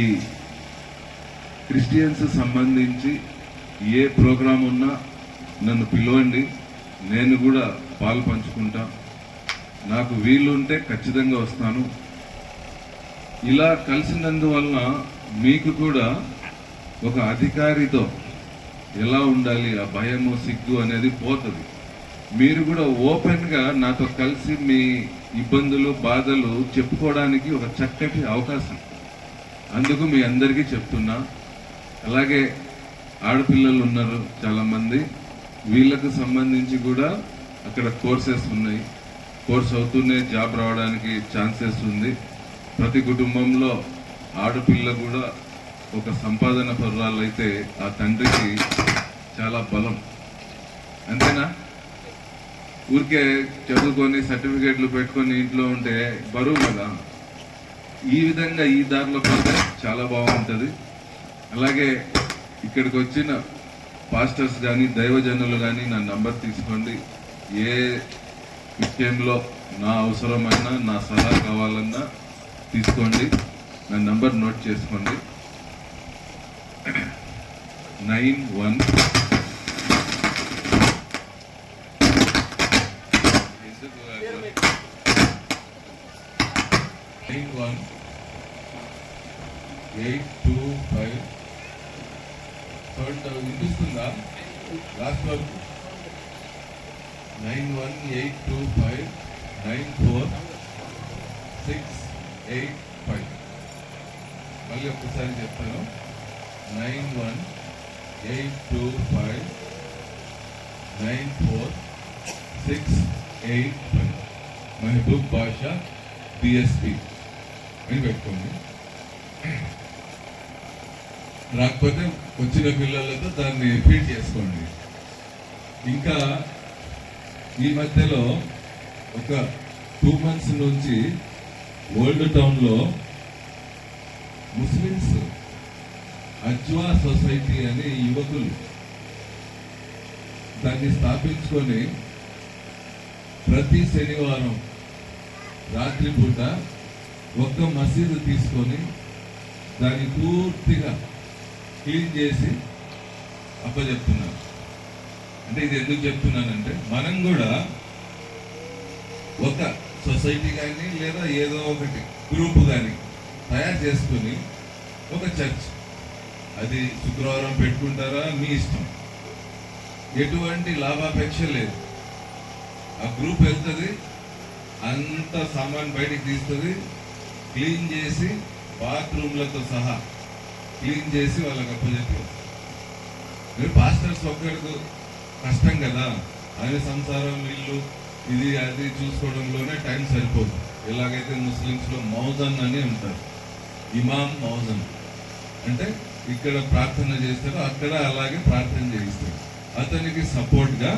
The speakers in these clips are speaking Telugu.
ఈ క్రిస్టియన్స్ సంబంధించి ఏ ప్రోగ్రాం ఉన్నా నన్ను పిలవండి నేను కూడా పాలు పంచుకుంటా. నాకు వీలుంటే ఖచ్చితంగా వస్తాను. ఇలా కలిసినందువలన మీకు కూడా ఒక అధికారితో ఎలా ఉండాలి ఆ భయము సిగ్గు అనేది పోతుంది. మీరు కూడా ఓపెన్గా నాతో కలిసి మీ ఇబ్బందులు బాధలు చెప్పుకోవడానికి ఒక చక్కటి అవకాశం. అందుకు మీ అందరికీ చెప్తున్నా. అలాగే ఆడపిల్లలు ఉన్నారు చాలామంది. వీళ్ళకు సంబంధించి కూడా అక్కడ కోర్సెస్ ఉన్నాయి. కోర్స్ అవుతూనే జాబ్ రావడానికి ఛాన్సెస్ ఉంది. ప్రతి కుటుంబంలో ఆడపిల్ల కూడా ఒక సంపాదన పర్వాలు అయితే ఆ తండ్రికి చాలా బలం. అంతేనా? ఊరికే చదువుకొని సర్టిఫికేట్లు పెట్టుకొని ఇంట్లో ఉంటే బరువు కదా. ఈ విధంగా ఈ దారిలో పోతే చాలా బాగుంటుంది. అలాగే ఇక్కడికి వచ్చిన పాస్టర్స్ కానీ దైవజనులు కానీ నా నంబర్ తీసుకోండి. ఏ విషయంలో నా అవసరమైనా నా సలహా కావాలన్నా తీసుకోండి. నా నంబర్ నోట్ చేసుకోండి. Nine one nine one eight two five third వినిపిస్తుందా లాస్ట్ వరకు. Nine one eight two five nine four six eight five. మళ్ళీ ఒక్కసారి చెప్తాను. Nine one eight two five nine four six eight five. Mahaboob Basha BSP అని పెట్టుకోండి రాకపోతే వచ్చిన పిల్లలతో దాన్ని ఫీడ్ చేసుకోండి. ఇంకా ఈ మధ్యలో ఒక టూ మంత్స్ నుంచి ఓల్డ్ టౌన్లో ముస్లిమ్స్ అజ్వా సొసైటీ అనే యువకులు దాన్ని స్థాపించుకొని ప్రతి శనివారం రాత్రిపూట ఒక్క మసీదు తీసుకొని దాన్ని పూర్తిగా క్లీన్ చేసి అప్పచెప్తున్నారు. అంటే ఇది ఎందుకు చెప్తున్నానంటే మనం కూడా ఒక సొసైటీ కానీ లేదా ఏదో ఒకటి గ్రూప్ కానీ తయారు చేసుకుని ఒక చర్చ్. అది శుక్రవారం పెట్టుకుంటారా? మీ ఇష్టం. ఎటువంటి లాభాపేక్ష లేదు. ఆ గ్రూప్ వెళ్తుంది అంత సామాన్ బయటికి తీస్తుంది క్లీన్ చేసి బాత్రూమ్లతో సహా క్లీన్ చేసి వాళ్ళకి అప్పచెప్పి మీరు పాస్టర్స్ ఒక్కరికి కష్టం కదా? అదే సంసారం ఇల్లు ఇది అది చూసుకోవడంలోనే టైం సరిపోదు. ఎలాగైతే ముస్లిమ్స్లో మౌజన్ అని ఉంటారు ఇమాం మౌజన్. అంటే ఇక్కడ ప్రార్థన చేస్తారో అక్కడ అలాగే ప్రార్థన చేయిస్తారు. అతనికి సపోర్ట్గా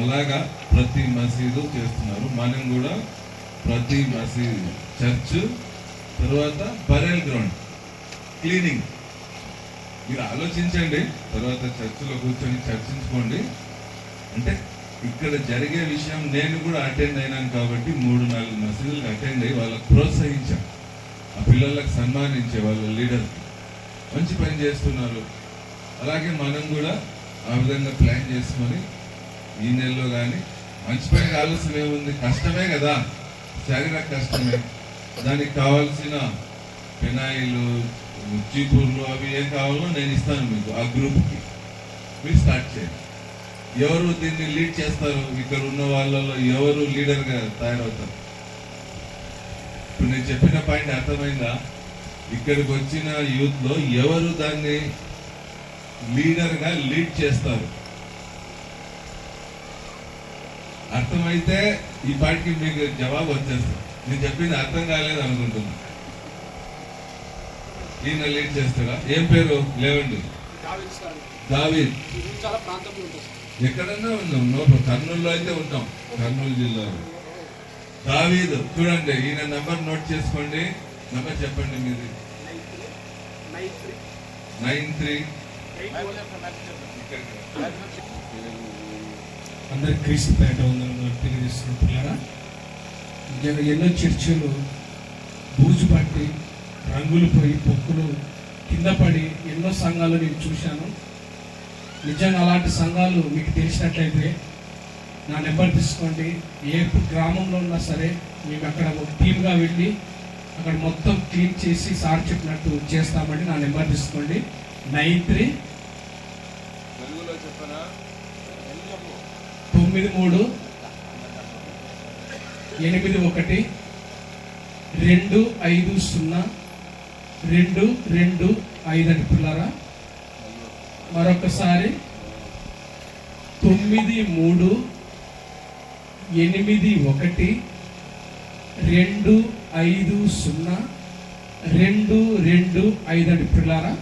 అలాగా ప్రతి మసీదు చేస్తున్నారు. మనం కూడా ప్రతి మసీదు చర్చ్ తర్వాత బరేల్ గ్రౌండ్ క్లీనింగ్ మీరు ఆలోచించండి తర్వాత చర్చిలో కూర్చొని చర్చించుకోండి. అంటే ఇక్కడ జరిగే విషయం నేను కూడా అటెండ్ అయినాను కాబట్టి మూడు నాలుగు మసీదులకు అటెండ్ అయ్యి వాళ్ళకి ప్రోత్సహించాం. ఆ పిల్లలకు సన్మానించే వాళ్ళ లీడర్కి మంచి పని చేస్తున్నారు. అలాగే మనం కూడా ఆ విధంగా ప్లాన్ చేసుకొని ఈ నెలలో కానీ మంచి పని కావాల్సిన ఏముంది? కష్టమే కదా. శారీరక కష్టమే. దానికి కావాల్సిన పెనాయిలు చీపుర్లు అవి ఏం కావాలో నేను ఇస్తాను మీకు ఆ గ్రూప్కి. మీరు స్టార్ట్ చేయండి. ఎవరు దీన్ని లీడ్ చేస్తారు? ఇక్కడ ఉన్న వాళ్ళలో ఎవరు లీడర్గా తయారవుతారు? ఇప్పుడు నేను చెప్పిన పాయింట్ అర్థమైందా? ఇక్కడికి వచ్చిన యూత్లో ఎవరు దాన్ని లీడర్గా లీడ్ చేస్తారు? అర్థమైతే ఈ పాటికి మీకు జవాబు వచ్చేస్తుంది. నేను చెప్పింది అర్థం కాలేదు అనుకుంటున్నా. ఈయన లీడ్ చేస్తారా ఏం పేరు? లేవండి. దావీద్. ఎక్కడన్నా ఉన్నాం. లోపల కర్నూలులో అయితే ఉంటాం. కర్నూలు జిల్లాలో. దావీద్ చూడండి ఈయన నంబర్ నోట్ చేసుకోండి. నంబర్ చెప్పండి మీది నైన్ త్రీ. అందరి క్రీస్తు పేట ఉందని తెలియజేస్తున్న పిల్లరా. జన ఎన్నో చర్చలు బూజు పట్టి రంగులు పోయి పొక్కులు కింద పడి ఎన్నో సంఘాలు నేను చూశాను. నిజంగా అలాంటి సంఘాలు మీకు తెలిసినట్లయితే నా నెంబర్ తీసుకోండి. ఏ గ్రామంలో ఉన్నా సరే మేము అక్కడ ఒక టీమ్గా వెళ్ళి అక్కడ మొత్తం క్లీన్ చేసి సార్ చెప్పినట్టు చేస్తామండి నా నెంబర్ తీసుకోండి. నైన్ త్రీ తొమ్మిది మూడు ఎనిమిది ఒకటి రెండు ఐదు సున్నా రెండు రెండు ఐదు అని పిల్లరా? మరొకసారి. తొమ్మిది మూడు ఎనిమిది ఒకటి రెండు ఐదు సున్నా రెండు రెండు ఐదు అని పిల్లారా?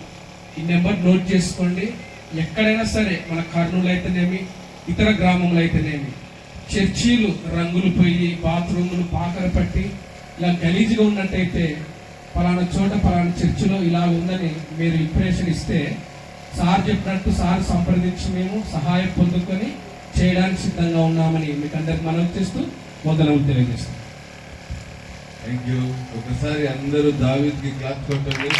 ఈ నెంబర్ నోట్ చేసుకోండి. ఎక్కడైనా సరే మన కర్నూలు అయితేనేమి ఇతర గ్రామంలో అయితేనేమి చర్చీలు రంగులు పోయి బాత్రూములు పాకలు పట్టి ఇలా గలీజ్గా ఉన్నట్టయితే పలానా చోట పలానా చర్చిలో ఇలా ఉందని మీరు ఇంప్రెషన్ ఇస్తే సార్ చెప్పినట్టు సార్ సంప్రదించి మేము సహాయం పొందుకొని చేయడానికి సిద్ధంగా ఉన్నామని మీకు అందరికి మనవి చేస్తూ మొదలవు తెలియజేస్తాం. థ్యాంక్ యూ ఒకసారి అందరూ దావిద్కి క్లాప్ కొట్టండి.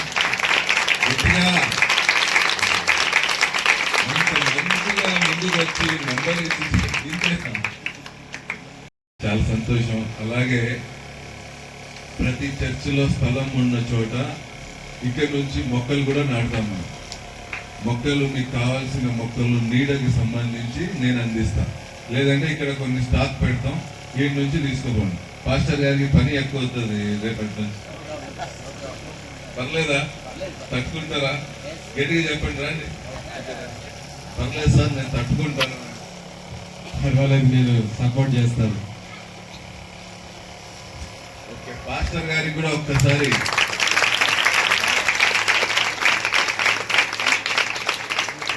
మంచిగా ముందుకు వచ్చి నెంబర్ ఇచ్చి చాలా సంతోషం. అలాగే ప్రతి చర్చిలో స్థలం ఉన్న చోట ఇక్కడ నుంచి మొక్కలు కూడా నాటుతాం మనం. మొక్కలు మీకు కావాల్సిన మొక్కలు నీడకి సంబంధించి నేను అందిస్తాను లేదంటే ఇక్కడ కొన్ని స్టాక్ పెడతాం వీటి నుంచి తీసుకోపోండి. పాస్టర్ గారికి పని ఎక్కువ అవుతుంది రేపటి నుంచి. పర్లేదా? తట్టుకుంటారా? గట్టిగా చెప్పండి రండి. పర్లేదు సార్ నేను తట్టుకుంటాను. పర్వాలేదు నేను సపోర్ట్ చేస్తాను పాస్టర్ గారికి కూడా ఒక్కసారి.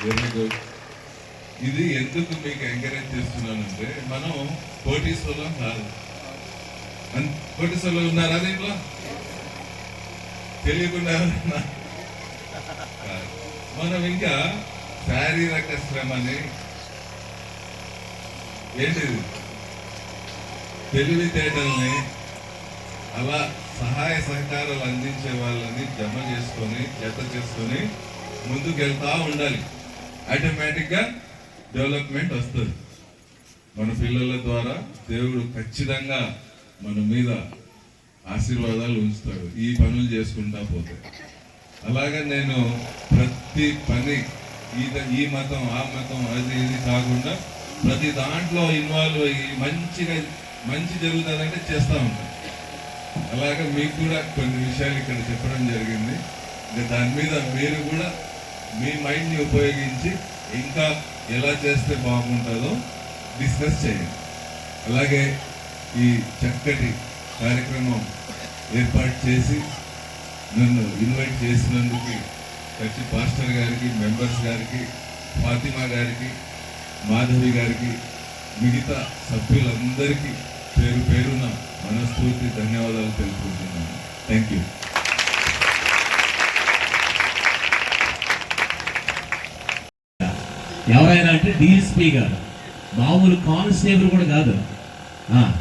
Very good. ఇది ఎందుకు మీకు ఎంకరేజ్ చేస్తున్నానంటే మనం కోటీశ్వరం కాదు పోటీ కోటీశ్వరులు ఉన్నారా దీంట్లో? తెలియకుండా మనం ఇంకా శారీరక శ్రమని ఏంటిది? తెలివితేటల్ని అలా సహాయ సహకారాలు అందించే వాళ్ళని జమ చేసుకొని జత చేసుకొని ముందుకెళ్తా ఉండాలి. ఆటోమేటిక్గా డెవలప్మెంట్ వస్తుంది. మన పిల్లల ద్వారా దేవుడు ఖచ్చితంగా మన మీద ఆశీర్వాదాలు ఉంచుతాడు. ఈ పనులు చేసుకుంటా పోతే. అలాగే నేను ప్రతి పని ఈత ఈ మతం ఆ మతం అది ఇది కాకుండా ప్రతి దాంట్లో ఇన్వాల్వ్ అయ్యి మంచిగా మంచి జరుగుతుందంటే చేస్తూ ఉంటాను. అలాగే మీకు కూడా కొన్ని విషయాలు ఇక్కడ చెప్పడం జరిగింది. దాని మీద మీరు కూడా మీ మైండ్ని ఉపయోగించి ఇంకా ఎలా చేస్తే బాగుంటుందో డిస్కస్ చేయండి. అలాగే ఈ చక్కటి కార్యక్రమం ఏర్పాటు చేసి నన్ను ఇన్వైట్ చేసినందుకు కచ్చి పాస్టర్ గారికి మెంబర్స్ గారికి ఫాతిమా గారికి మాధవి గారికి మిగతా సభ్యులందరికీ పేరు పేరున మనస్ఫూర్తి ధన్యవాదాలు తెలుపుకుంటున్నాను. థ్యాంక్ యూ ఎవరైనా అంటే డిఎస్పీ గారు. మామూలు కానిస్టేబుల్ కూడా కాదు. ఆ,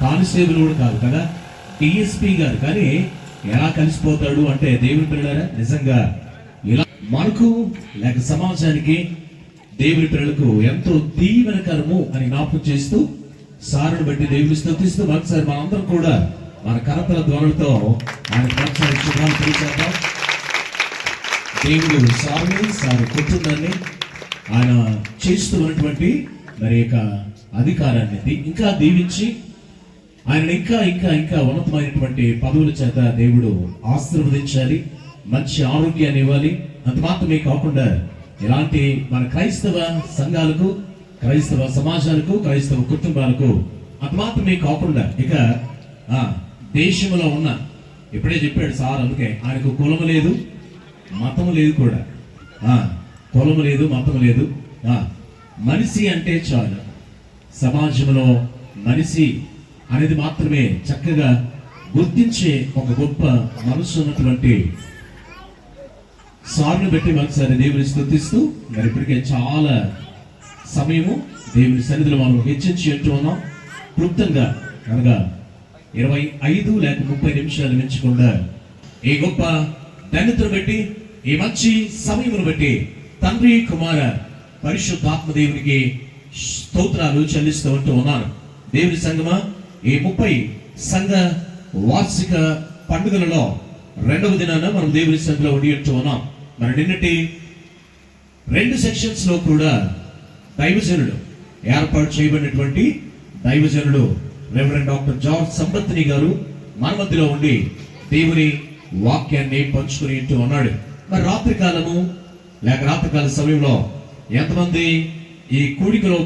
కానిస్టేబుల్ కూడా కాదు కదా? డిఎస్పీ గారు. కానీ ఎలా కలిసిపోతాడు అంటే దేవుని పిల్లలారా నిజంగా ఇలా మనకు లేక సమాజానికి దేవుని పిల్లలకు ఎంతో దీవెనకరము అని జ్ఞాపకం చేస్తూ సారుని బట్టి దేవుని స్థుతిస్తూ మరొకసారి మనందరం కూడా మన కరతల ధ్వనులతో ఆయన మరొకసారి శుభాలు తెలియజేద్దాం దేవుడు సారుని సారు కుటుంబాన్ని ఆయన చేస్తూ ఉన్నటువంటి మరి యొక్క అధికారాన్ని ఇంకా దీవించి ఆయన ఇంకా ఇంకా ఇంకా ఉన్నతమైనటువంటి పదవుల చేత దేవుడు ఆశీర్వదించాలి మంచి ఆరోగ్యాన్ని ఇవ్వాలి. అంత మాత్రమే కాకుండా ఇలాంటి మన క్రైస్తవ సంఘాలకు క్రైస్తవ సమాజాలకు క్రైస్తవ కుటుంబాలకు అంత మాత్రమే కాకుండా ఇక ఆ దేశంలో ఉన్న ఇప్పుడే చెప్పాడు సార్ అందుకే ఆయనకు కులము లేదు మతం లేదు కూడా. ఆ కులము లేదు మతం లేదు. ఆ మనిషి అంటే చాలు. సమాజంలో మనిషి అనేది మాత్రమే చక్కగా గుర్తించే ఒక గొప్ప మనసు ఉన్నటువంటి సార్ను బట్టి ఒకసారి దేవుని స్థుతిస్తూ మరి ఇప్పటికే చాలా సమయము దేవుని సన్నిధిలో మనం హెచ్చించి అంటూ ఉన్నాం. క్లుప్తంగా అనగా ఇరవై ఐదు లేక ముప్పై నిమిషాలు మించకుండా ఈ గొప్ప ధన్యతను బట్టి ఈ మంచి సమయమును బట్టి తండ్రి కుమార పరిశుద్ధాత్మ దేవునికి స్తోత్రాలు చెల్లిస్తూ ఉంటూ ఉన్నాను. దేవుని సంగమా ఈ ముప్పై సంఘ వార్షిక పండుగలలో రెండవ దినాన మనం దేవుని సంఘలో ఉండి ఉంటూ ఉన్నాం. మరి నిన్నటి రెండు సెక్షన్స్లో కూడా దైవజనుడు. ఏర్పాటు చేయబడినటువంటి దైవజనుడు రెవరెండ్ డాక్టర్ జార్జ్ సంపత్ని గారు మన మధ్యలో ఉండి దేవుని వాక్యాన్ని పంచుకుని ఇంటూ ఉన్నాడు. మరి రాత్రికాలము లేక రాత్రికాల సమయంలో ఎంతమంది ఈ కూడికలో